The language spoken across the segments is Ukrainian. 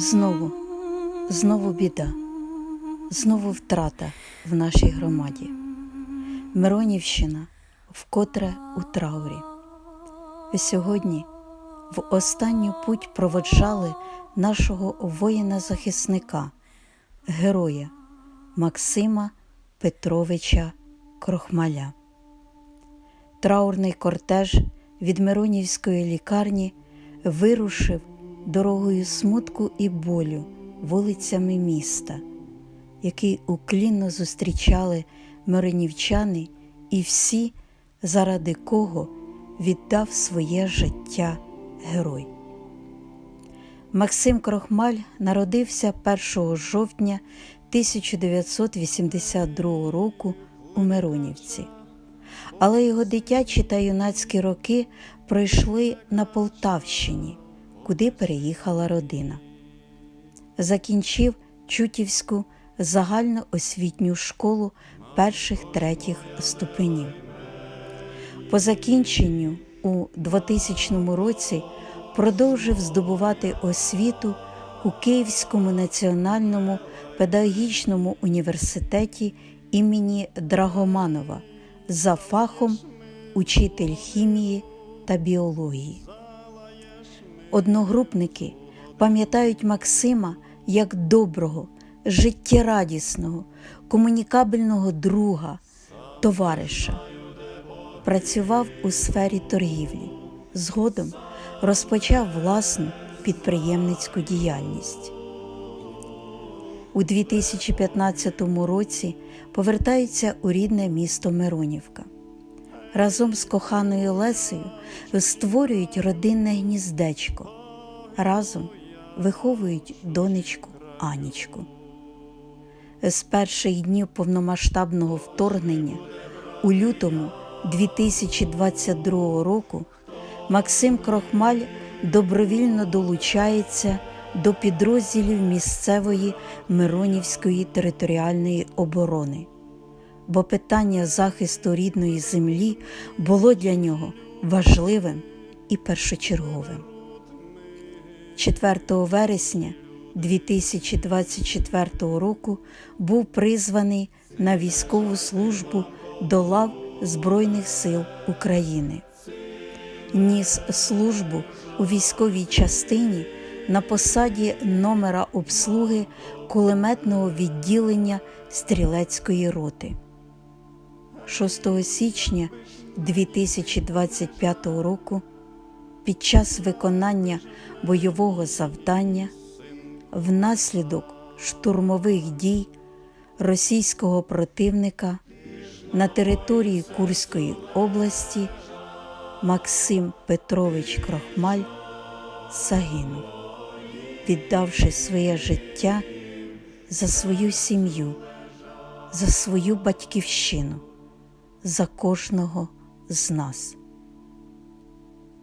Знову, знову біда, знову втрата в нашій громаді. Миронівщина вкотре у траурі. Сьогодні в останню путь проводжали нашого воїна-захисника, героя Максима Петровича Крохмаля. Траурний кортеж від Миронівської лікарні вирушив дорогою смутку і болю вулицями міста, який уклінно зустрічали миронівчани і всі, заради кого віддав своє життя герой. Максим Крохмаль народився 1 жовтня 1982 року у Миронівці, але його дитячі та юнацькі роки пройшли на Полтавщині, куди переїхала родина. Закінчив Чутівську загальноосвітню школу перших третіх ступенів. По закінченню у 2000 році продовжив здобувати освіту у Київському національному педагогічному університеті імені Драгоманова за фахом учитель хімії та біології. Одногрупники пам'ятають Максима як доброго, життєрадісного, комунікабельного друга, товариша. Працював у сфері торгівлі. Згодом розпочав власну підприємницьку діяльність. У 2015 році повертається у рідне місто Миронівка. Разом з коханою Лесею створюють родинне гніздечко. Разом виховують донечку Анічку. З перших днів повномасштабного вторгнення у лютому 2022 року Максим Крохмаль добровільно долучається до підрозділів місцевої Миронівської територіальної оборони, бо питання захисту рідної землі було для нього важливим і першочерговим. 4 вересня 2024 року був призваний на військову службу до лав Збройних сил України. Ніс службу у військовій частині на посаді номера обслуги кулеметного відділення стрілецької роти. 6 січня 2025 року під час виконання бойового завдання внаслідок штурмових дій російського противника на території Курської області Максим Петрович Крохмаль загинув, віддавши своє життя за свою сім'ю, за свою батьківщину, за кожного з нас.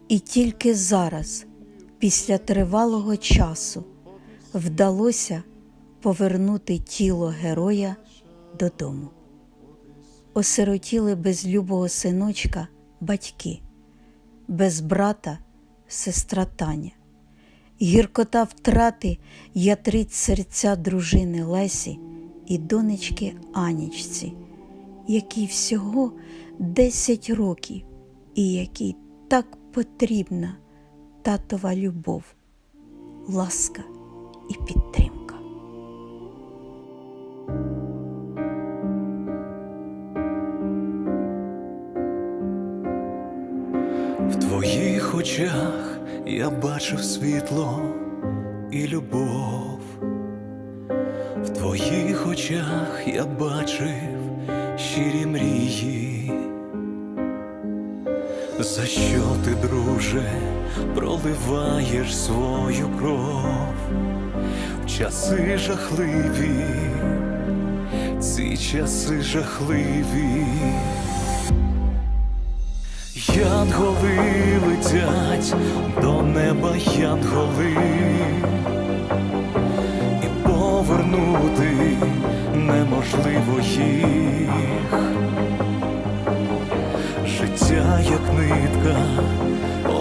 І тільки зараз, після тривалого часу, вдалося повернути тіло героя додому. Осиротіли без любого синочка батьки, без брата сестра Таня. Гіркота втрати ятрить серця дружини Лесі і донечки Анічці, якій всього 10 років, і якій так потрібна татова любов, ласка і підтримка. В твоїх очах я бачив світло і любов, в твоїх очах я бачив щирі мрії, за що ти, друже, проливаєш свою кров? В часи жахливі, ці часи жахливі. Янголи летять до неба янголи, неможливо їх. Життя, як нитка,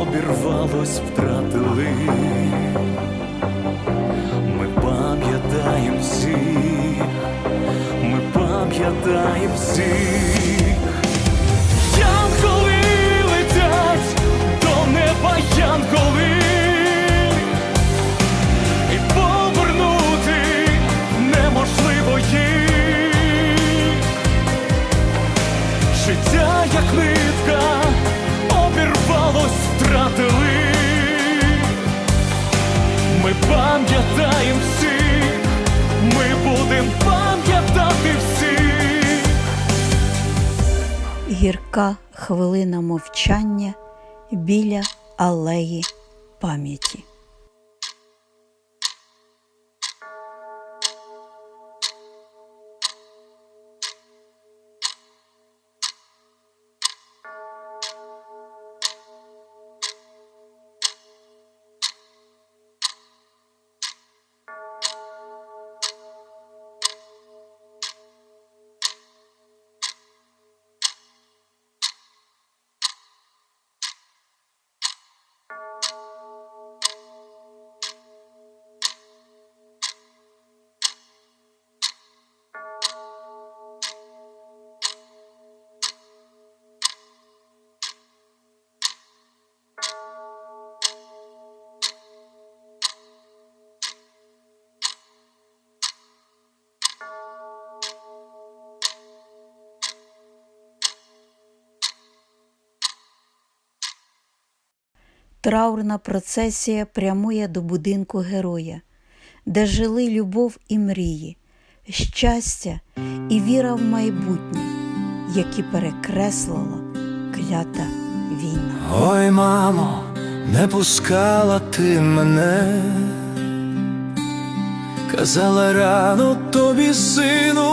обірвалось, втратили. ми пам'ятаємо всіх, ми пам'ятаємо всіх. Янголи летять до неба, янголи, пам'ятаємо всіх, ми будемо пам'ятати всіх. Гірка хвилина мовчання біля алеї пам'яті. Траурна процесія прямує до будинку героя, де жили любов і мрії, щастя і віра в майбутнє, які перекреслила клята війна. Ой, мамо, не пускала ти мене, казала рано тобі, сину,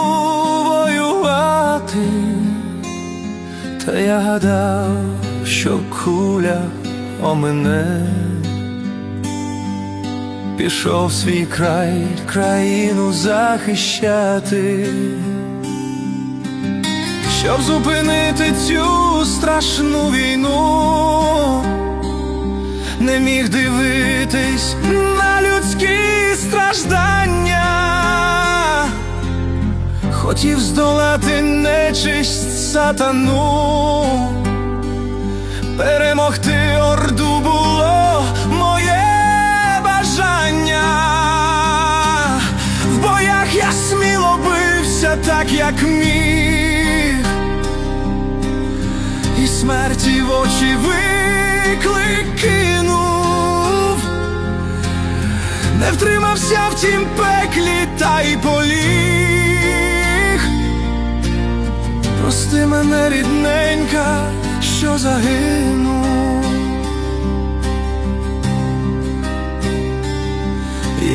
воювати, та я гадав, що куля о мене. Пішов свій край, країну захищати. Щоб зупинити цю страшну війну, не міг дивитись на людські страждання, хотів здолати нечисть сатану, перемогти орду було моє бажання. В боях я сміло бився так, як міг і смерті в очі виклик не втримався в тім пеклі та й поліг. Прости мене, рідненька, що загинув.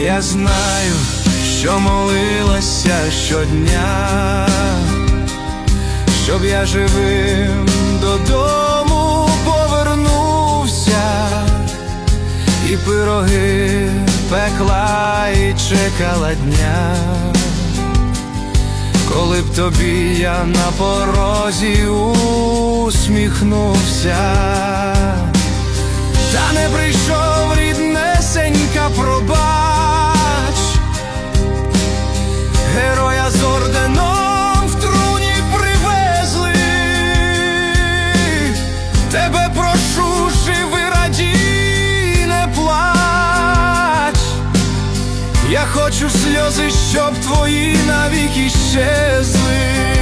Я знаю, що молилася щодня щоб я живим додому повернувся, і пироги пекла і чекала дня, коли б тобі я на порозі усміхнувся, та не прийшов ріднесенька пробач героя з орденом в труні привезли. Тебе хочу сльози, щоб твої навіки щезли.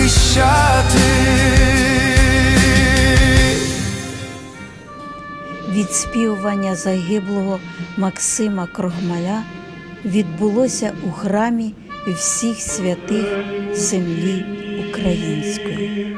захищати. Відспівування загиблого Максима Крогмаля відбулося у храмі всіх святих землі української.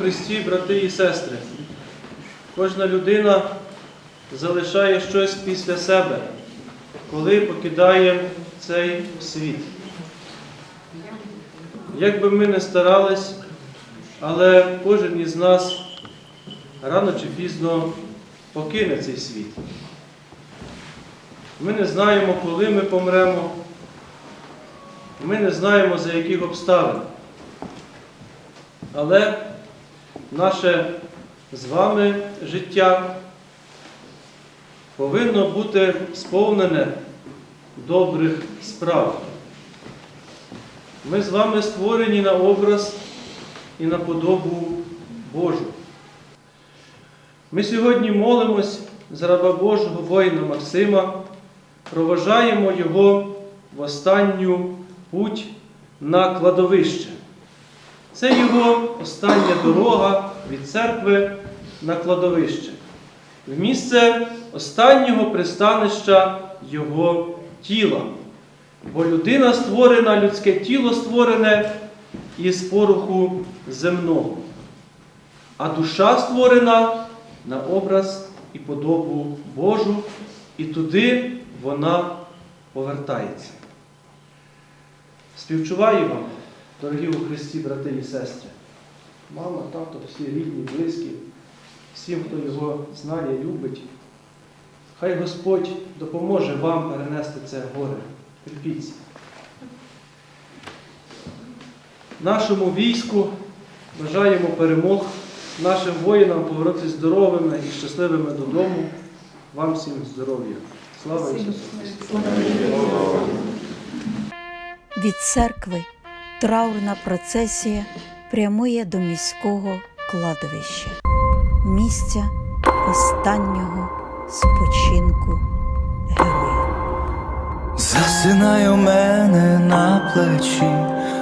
Христі, брати і сестри, кожна людина залишає щось після себе, коли покидає цей світ. Як би ми не старались, але кожен із нас рано чи пізно покине цей світ. Ми не знаємо, коли ми помремо. Ми не знаємо, за яких обставин. Але наше з вами життя повинно бути сповнене добрих справ. Ми з вами створені на образ і на подобу Божу. Ми сьогодні молимось за раба Божого воїна Максима, проважаємо його в останню путь на кладовище. Це його остання дорога від церкви на кладовище, в місце останнього пристанища його тіла. Бо людина створена, людське тіло створене із пороху земного, а душа створена на образ і подобу Божу, і туди вона повертається. Співчуваю вам, дорогі у Христі, брати і сестри, мама, тато, всі рідні, близькі, всім, хто його знає, любить. Хай Господь допоможе вам перенести це горе. Терпіться. Нашому війську бажаємо перемог, нашим воїнам повернутися здоровими і щасливими додому. Вам всім здоров'я. Слава Ісусу Христу! Від церкви траурна процесія прямує до міського кладовища, місця останнього спочинку героя. Засинай у мене на плечі,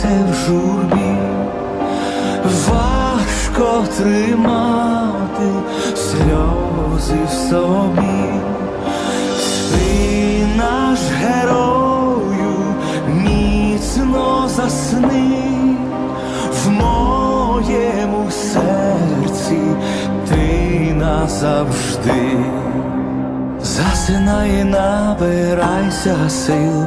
Серце в журбі, важко тримати сльози в собі. Спи наш герою, міцно засни в моєму серці ти назавжди. Засинай, набирайся сил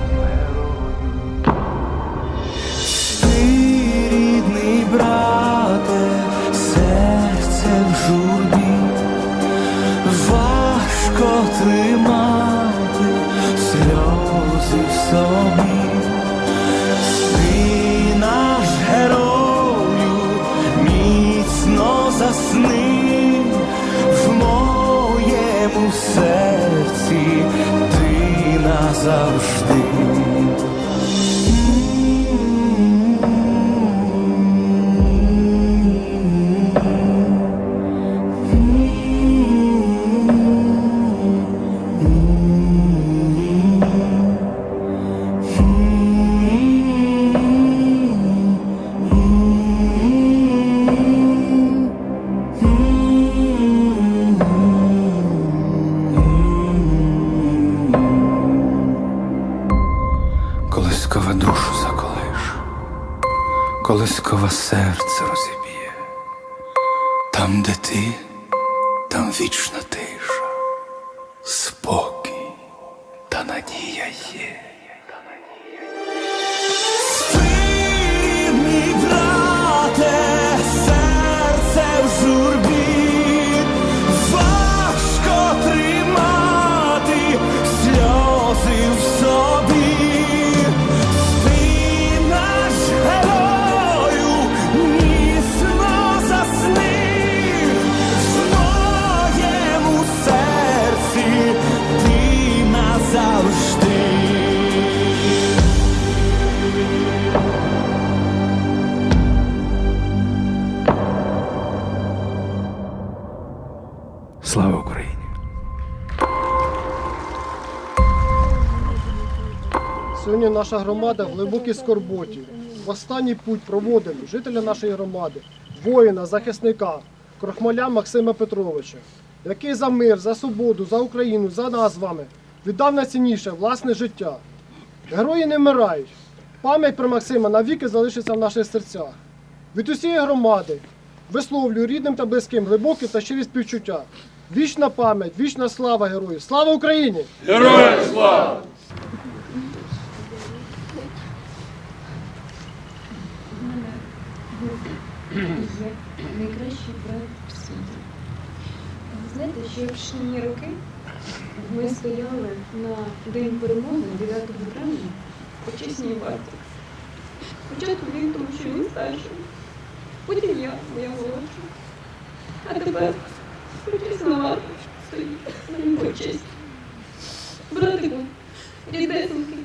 Моєму серці, ти назавжди. Серце розіб'є. Там, де ти, наша громада в глибокій скорботі. В останній путь проводимо жителя нашої громади, воїна, захисника, крохмаля Максима Петровича, який за мир, за свободу, за Україну, за нас з вами віддав найцінніше власне життя. Герої не вмирають. Пам'ять про Максима навіки залишиться в наших серцях. Від усієї громади висловлюю рідним та близьким глибокі та щирі співчуття. Вічна пам'ять, вічна слава герою! Слава Україні! Є найкращий брат в світі. Знаєте, ще в шкільні роки ми стояли на День перемоги 9 травня почесній варті. Спочатку він, тому що він старший, потім я, моя молодша. А тепер почесна варта стоїть на його честь. Братику, рідесенький,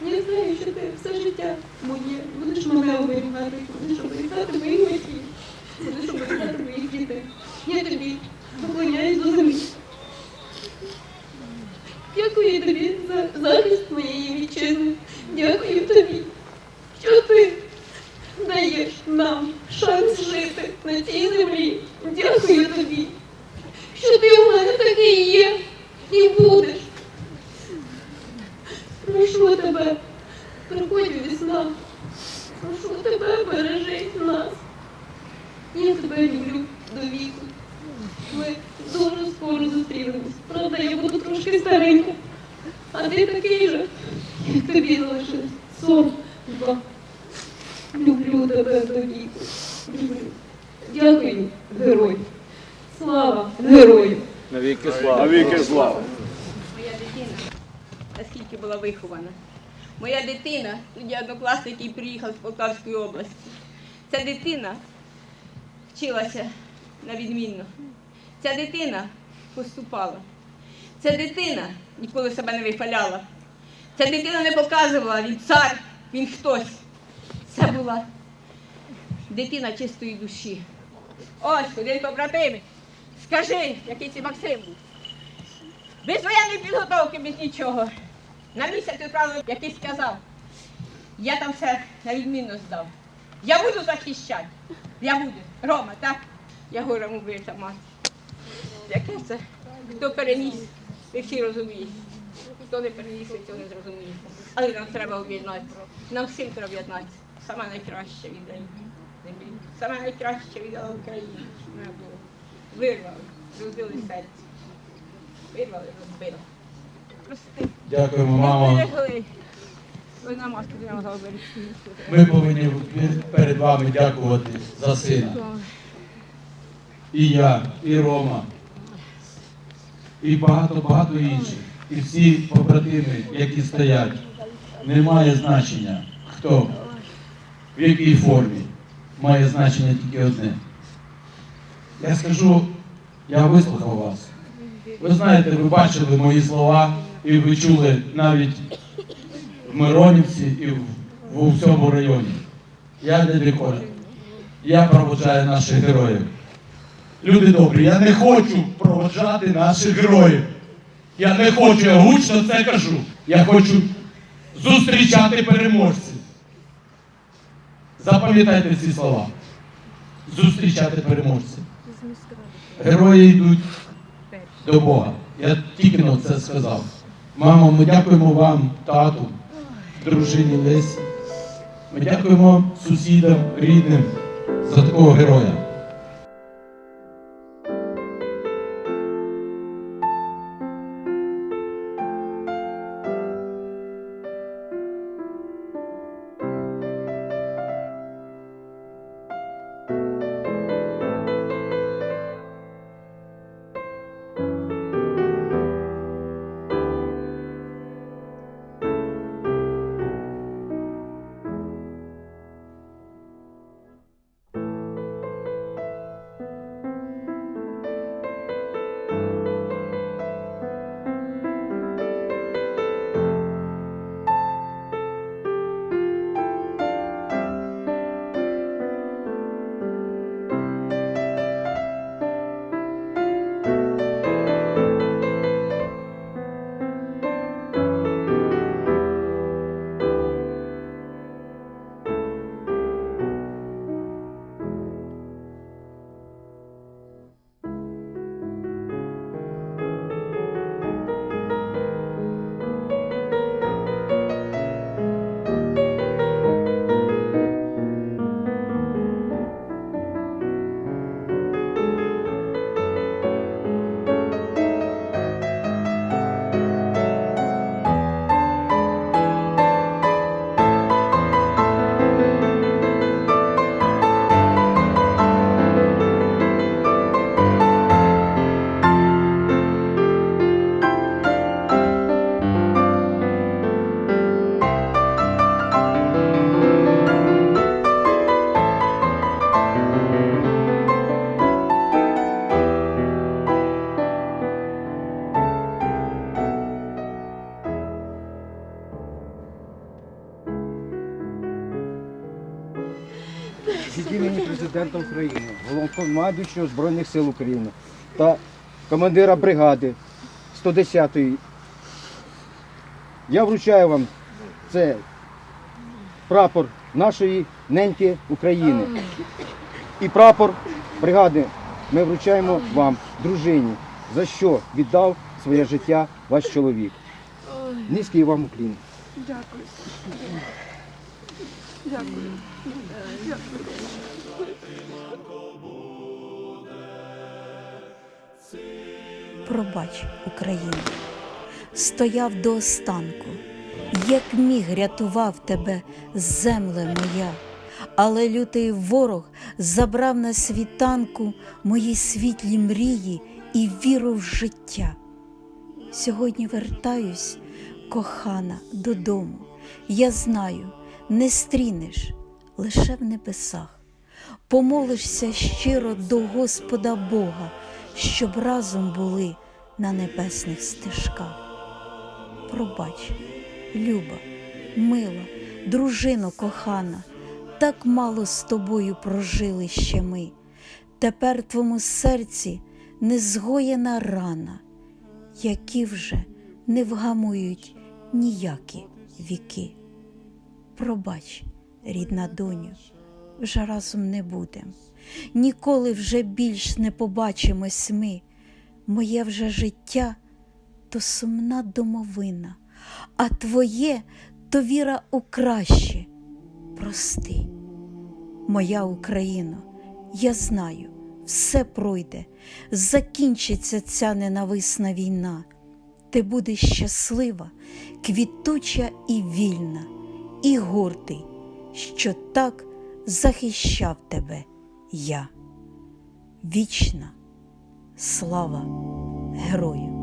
я знаю, що ти все життя моє будеш мене оберігати, будеш оберігати моїх батьків, будеш оберігати моїх дітей. Я тобі поклоняюсь до землі. Дякую тобі за захист моєї вітчизни. Дякую тобі, що ти даєш нам шанс жити на цій землі. Дякую тобі, що ти у мене такий є і будеш. Прошу тебе, приходь у весна. Прошу тебе, бережи нас. Я тебе люблю до віку. Ми дуже скоро зустрінемось. Правда, я буду трошки старенька. А ти такий же, як тобі залишилось. Сорок два. Люблю тебе до віку. Люблю. Дякую, герой. Слава герою! Навіки слава. Навіки слава. Наскільки була вихована. Моя дитина, тоді однокласник, який приїхав з Полтавської області. Ця дитина вчилася на відмінно. Ця дитина поступала. Ця дитина ніколи себе не вихваляла. Ця дитина не показувала, він цар, він хтось. Це була дитина чистої душі. Ось, один побратим. Скажи, який це Максим був. Без воєнної підготовки, без нічого. На місяць відправили, який сказав. Я там все на відмінно здав. Я буду захищати. Я буду. Рома, так? Я горем убита мати. Яке це? Хто переніс, ви всі розумієте. Хто не переніс, ви цього не зрозумієте. Але нам треба об'єднатися. Нам всім треба об'єднатися. Саме найкраще віддає. Саме найкраще віддала було. Вирвали, розбили серце. Вирвали, розбили. Прости. Дякуємо, мамо. Ми повинні перед вами дякувати за сина. І я, і Рома, і багато-багато інших. І всі побратими, які стоять. Немає значення, хто, в якій формі. Має значення тільки одне. Я скажу, я вислухав вас. Ви знаєте, ви бачили мої слова, і ви чули навіть в Миронівці і в, усьому районі. Я не лікар. Я проводжаю наших героїв. Люди добрі, я не хочу проводжати наших героїв. Я не хочу, я гучно це кажу. Я хочу зустрічати переможців. Запам'ятайте ці слова. Зустрічати переможців. Герої йдуть до Бога. Я тільки но це сказав. Мамо, ми дякуємо вам, тату, дружині Лесі. Ми дякуємо сусідам, рідним за такого героя. Імені президента України, головнокомандуючого Збройних сил України та командира бригади 110-ї. Я вручаю вам це прапор нашої неньки України. І прапор бригади ми вручаємо вам, дружині, за що віддав своє життя ваш чоловік. Низький вам уклін. Пробач, Україну, стояв до останку, як міг рятував тебе, земле моя, але лютий ворог забрав на світанку мої світлі мрії і віру в життя. Сьогодні вертаюсь, кохана, додому. Я знаю, не стрінеш лише в небесах. Помолишся щиро до Господа Бога, щоб разом були на небесних стежках. Пробач, люба, мила, дружино кохана, так мало з тобою прожили ще ми. Тепер в твоєму серці незгоєна рана, які вже не вгамують ніякі віки. Пробач, рідна доню, вже разом не будем. Ніколи вже більш не побачимось ми. Моє вже життя то сумна домовина, а твоє то віра у краще. Прости, моя Україно, я знаю, все пройде, закінчиться ця ненависна війна. Ти будеш щаслива, квітуча і вільна, і гордий, що так захищав тебе я. Вічна слава герою!